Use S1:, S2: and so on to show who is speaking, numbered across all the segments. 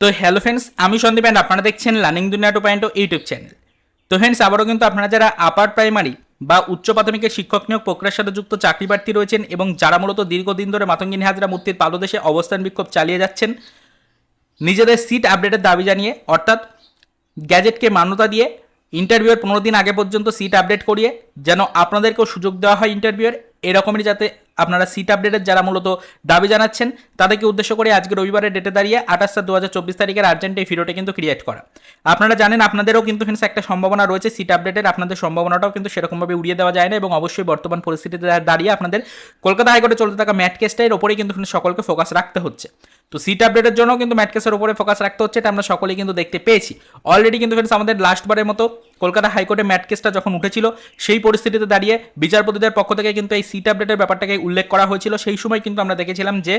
S1: তো hello friends আমি Sandeep and আপনারা দেখছেন learning Duniya two point YouTube channel তো ফ্রেন্ডস আবারও কিন্তু আপনারা যারা আপার প্রাইমারি বা উচ্চ প্রাথমিকের শিক্ষক নিয়োগ প্রক্রিয়ার সাথে যুক্ত চাকরি প্রার্থী রয়েছেন এবং যারা মূলত দীর্ঘদিন ধরে মাতঙ্গিনী হাজরা মূর্তির পাদদেশে অবস্থান বিক্ষোভ চালিয়ে যাচ্ছেন, নিজেদের সিট আপডেটের দাবি জানিয়ে, অর্থাৎ গ্যাজেটকে মান্যতা দিয়ে ইন্টারভিউয়ের পনেরো দিন আগে পর্যন্ত সিট আপডেট করিয়ে যেন আপনাদেরকেও সুযোগ দেওয়া হয় ইন্টারভিউয়ের এরকমই যাতে আপনারা সিট আপডেটের যারা মূলত দাবি জানাচ্ছেন, তাদেরকে উদ্দেশ্য করে আজকে রবিবারের ডেটে দাঁড়িয়ে আঠাশ সাত দু হাজার চব্বিশ তারিখের আর্জেন্ট এই ভিডিওটা কিন্তু ক্রিয়েট করা। আপনারা জানেন, আপনাদেরও কিন্তু ফ্রেন্ডস একটা সম্ভাবনা রয়েছে সিট আপডেটের আপনাদের সম্ভাবনাটাও কিন্তু সেরকমভাবে উড়িয়ে দেওয়া যায় না এবং অবশ্যই বর্তমান পরিস্থিতিতে দাঁড়িয়ে আপনাদের কলকাতা হাইকোর্টে চলতে থাকা ম্যাট কেসটার ওপরেই কিন্তু সকলকে ফোকাস রাখতে হচ্ছে। তো সিট আপডেটের জন্য কিন্তু ম্যাটকেসের উপরে ফোকাস রাখতে হচ্ছে, এটা আমরা সকলেই কিন্তু দেখতে পেয়েছি। অলরেডি কিন্তু ফ্রেন্ডস আমাদের লাস্টবারের মতো কলকাতা হাইকোর্টে ম্যাট কেসটা যখন উঠেছিল, সেই পরিস্থিতিতে দাঁড়িয়ে বিচারপতিদের পক্ষ থেকে কিন্তু এই সিট আপডেটের ব্যাপারটাকে উল্লেখ করা হয়েছিল। সেই সময় কিন্তু আমরা দেখেছিলাম যে,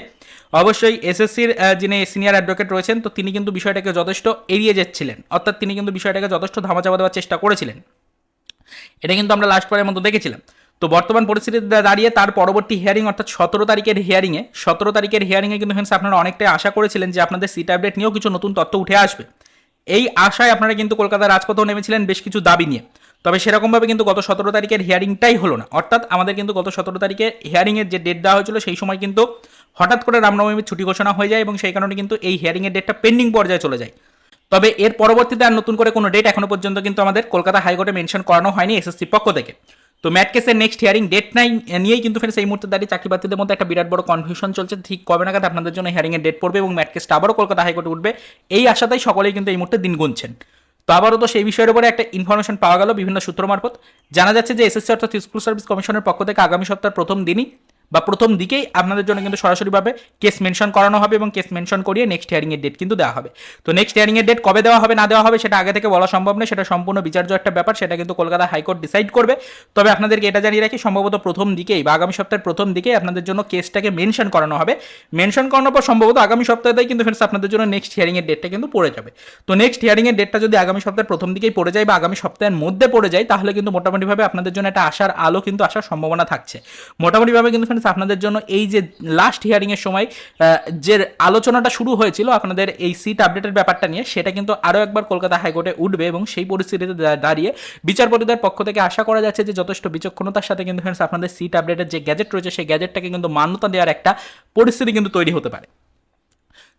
S1: অবশ্যই এসএসসির যিনি সিনিয়র অ্যাডভোকেট রয়েছেন, তো তিনি কিন্তু বিষয়টাকে যথেষ্ট এড়িয়ে যাচ্ছিলেন। অর্থাৎ তিনি কিন্তু বিষয়টাকে যথেষ্ট ধামাচাপা দেওয়ার চেষ্টা করেছিলেন। এটা কিন্তু আমরা লাস্টবারের মতো দেখেছিলাম। তো বর্তমান পরিস্থিতিতে দাঁড়িয়ে তার পরবর্তী হিয়ারিং অর্থাৎ সতেরো তারিখের হিয়ারিংয়ে সতেরো তারিখের হিয়ারিংয়ে কিন্তু ফ্রেন্ডস আপনারা অনেকটাই আশা করেছিলেন যে আপনাদের সিট আপডেট নিয়েও কিছু নতুন তথ্য উঠে আসবে। এই আশায় আপনারা কিন্তু কলকাতার রাজপথেও নেমেছিলেন বেশ কিছু দাবি নিয়ে। তবে সেরকমভাবে কিন্তু গত সতেরো তারিখের হিয়ারিংটাই হলো না। অর্থাৎ আমাদের কিন্তু গত সতেরো তারিখে হিয়ারিংয়ের যে ডেট দেওয়া হয়েছিল, সেই সময় কিন্তু হঠাৎ করে রামনবমীর ছুটি ঘোষণা হয়ে যায় এবং সেই কারণে কিন্তু এই হিয়ারিংয়ের ডেটটা পেন্ডিং পর্যায়ে চলে যায়। তবে এর পরবর্তীতে আর নতুন করে কোনো ডেট এখনও পর্যন্ত কিন্তু আমাদের কলকাতা হাইকোর্টে মেনশন করানো হয়নি এসএসসির পক্ষ থেকে। তো ম্যাট কেসের নেক্সট হিয়ারিং ডেট নাই নিয়েই কিন্তু ফ্রেন্ডস এই মুহূর্তে দাঁড়িয়ে চাকরি প্রার্থীদের মধ্যে একটা বিরাট বড় কনফিউশন চলছে। ঠিক কবে নাগাদ আপনাদের জন্য হিয়ারিংয়ের ডেট পড়বে এবং ম্যাট কেসটা আবারও কলকাতা হাইকোর্টে উঠবে, এই আশাতেই সকলেই কিন্তু এই মুহূর্তে দিন গুনছেন। তো আবারও তো সেই বিষয়ের উপরে একটা ইনফরমেশন পাওয়া গেল বিভিন্ন সূত্র মারফত। জানা যাচ্ছে যে এসএসসি অর্থাৎ স্কুল সার্ভিস কমিশনের পক্ষ থেকে আগামী সপ্তাহের প্রথম দিনই বা প্রথম দিকেই আপনাদের জন্য কিন্তু সরাসরিভাবে কেস মেনশন করানো হবে এবং কেস মেনশন করিয়ে নেক্সট হিয়ারিংয়ের ডেট কিন্তু দেওয়া হবে। তো নেক্সট হিয়ারিংয়ের ডেট কবে দেওয়া হবে, না দেওয়া হবে, সেটা আগে থেকে বলা সম্ভব নয়। সেটা সম্পূর্ণ বিচার্য একটা ব্যাপার, সেটা কিন্তু কলকাতা হাইকোর্ট ডিসাইড করবে। তবে আপনাদেরকে এটা জানিয়ে রাখি, সম্ভবত প্রথম দিকেই বা আগামী সপ্তাহের প্রথম দিকেই আপনাদের জন্য কেসটাকে মেনশন করানো হবে। মেনশন করানোর পর সম্ভবত আগামী সপ্তাহেই কিন্তু ফ্রেন্ডস আপনাদের জন্য নেক্সট হিয়ারিংয়ের ডেটটা কিন্তু পড়ে যাবে। তো নেক্সট হিয়ারিংয়ের ডেটটা যদি আগামী সপ্তাহের প্রথম দিকেই পড়ে যায় বা আগামী সপ্তাহের মধ্যে পড়ে যায়, তাহলে কিন্তু মোটামুটিভাবে আপনাদের জন্য একটা আসার আলো কিন্তু আসার সম্ভাবনা থাকছে। মোটামুটিভাবে কিন্তু ফ্রেন্ডস আপনাদের জন্য এই যে লাস্ট হিয়ারিংয়ের সময় যে আলোচনাটা শুরু হয়েছিল আপনাদের এই সিট আপডেটের ব্যাপারটা নিয়ে, সেটা কিন্তু আরও একবার কলকাতা হাইকোর্টে উঠবে এবং সেই পরিস্থিতিতে দাঁড়িয়ে বিচারপতিদের পক্ষ থেকে আশা করা যাচ্ছে যে যথেষ্ট বিচক্ষণতার সাথে কিন্তু ফ্রেন্ডস আপনাদের সিট আপডেটের যে গ্যাজেট রয়েছে, সেই গ্যাজেটটাকে কিন্তু মান্যতা দেওয়ার একটা পরিস্থিতি কিন্তু তৈরি হতে পারে।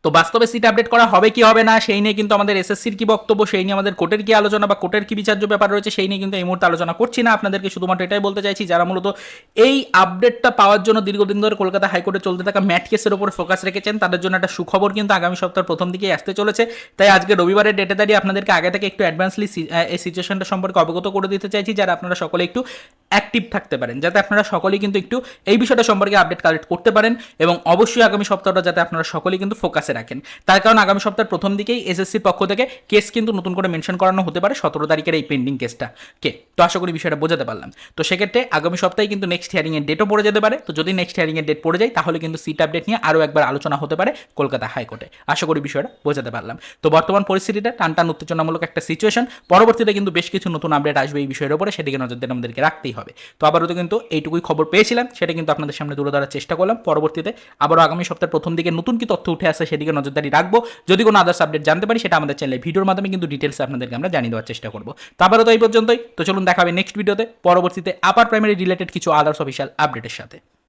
S1: তো বাস্তবে সিট আপডেট করা হবে কি হবে না, সেই নিয়ে কিন্তু আমাদের এসএসসির কি বক্তব্য, সেই নিয়ে আমাদের কোর্টের কি আলোচনা বা কোর্টের কি বিচার্য ব্যাপার রয়েছে, সেই নিয়ে কিন্তু এই মুহূর্তে আলোচনা করছি না। আপনাদেরকে শুধুমাত্র এটাই বলতে চাইছি, যারা মূলত এই আপডেটটা পাওয়ার জন্য দীর্ঘদিন ধরে কলকাতা হাইকোর্টে চলতে থাকা ম্যাট কেসের উপর ফোকাস রেখেছেন, তাদের জন্য একটা সুখবর কিন্তু আগামী সপ্তাহের প্রথম দিকেই আসতে চলেছে। তাই আজকে রবিবারের ডেটে দাঁড়িয়ে আপনাদেরকে আগে থেকে একটু অ্যাডভান্সলি এই সিচুয়েশনটা সম্পর্কে অবগত করে দিতে চাইছি, যারা আপনারা সকলে একটু অ্যাক্টিভ থাকতে পারেন, যাতে আপনারা সকলেই কিন্তু একটু এই বিষয়টা সম্পর্কে আপডেট কালেক্ট করতে পারেন। এবং অবশ্যই আগামী সপ্তাহটা যাতে আপনারা সকলেই কিন্তু ফোকাসে রাখেন। তার কারণ আগামী সপ্তাহের প্রথম দিকেই এসএসসির পক্ষ থেকে কেস কিন্তু নতুন করে মেনশন করানো হতে পারে সতেরো তারিখের এই পেন্ডিং কেসটা কে? তো আশা করি বিষয়টা বোঝাতে পারলাম। তো সেক্ষেত্রে আগামী সপ্তাহে কিন্তু নেক্সট হিয়ারিংয়ের ডেটও পড়ে যেতে পারে। তো যদি নেক্সট হিয়ারিংয়ের ডেট পড়ে যায়, তাহলে কিন্তু সিট আপডেট নিয়ে আরও একবার আলোচনা হতে পারে কলকাতা হাইকোর্টে। আশা করি বিষয়টা বোঝাতে পারলাম। তো বর্তমান পরিস্থিতিটা টান টান উত্তেজনামূলক একটা সিচুয়েশন পরবর্তীতে কিন্তু বেশ কিছু নতুন আপডেট আসবে এই বিষয়ের উপরে। সেদিকে নজর দিতে আমাদেরকে রাখতেই হবে। তো আবারও তো কিন্তু এইটুকুই খবর পেয়েছিলাম। সেটা কিন্তু আপনাদের সামনে তুলে ধরার চেষ্টা করলাম। পরবর্তীতে আবারও আগামী সপ্তাহের প্রথম দিকে নতুন কি তথ্য উঠে আসে সেদিকে নজরদারি রাখব। যদি কোনো আদার্স আপডেট জানতে পারি, সেটা আমাদের চ্যানেলে ভিডিওর মাধ্যমে কিন্তু ডিটেলস আপনাদেরকে আমরা জানিয়ে দেওয়ার চেষ্টা করব। তারপরে তো এই পর্যন্তই। তো চলুন দেখাবে নেক্সট ভিডিওতে পরবর্তীতে আপার প্রাইমারি রিলেটেড কিছু আদার্স অফিসিয়াল আপডেটের সাথে।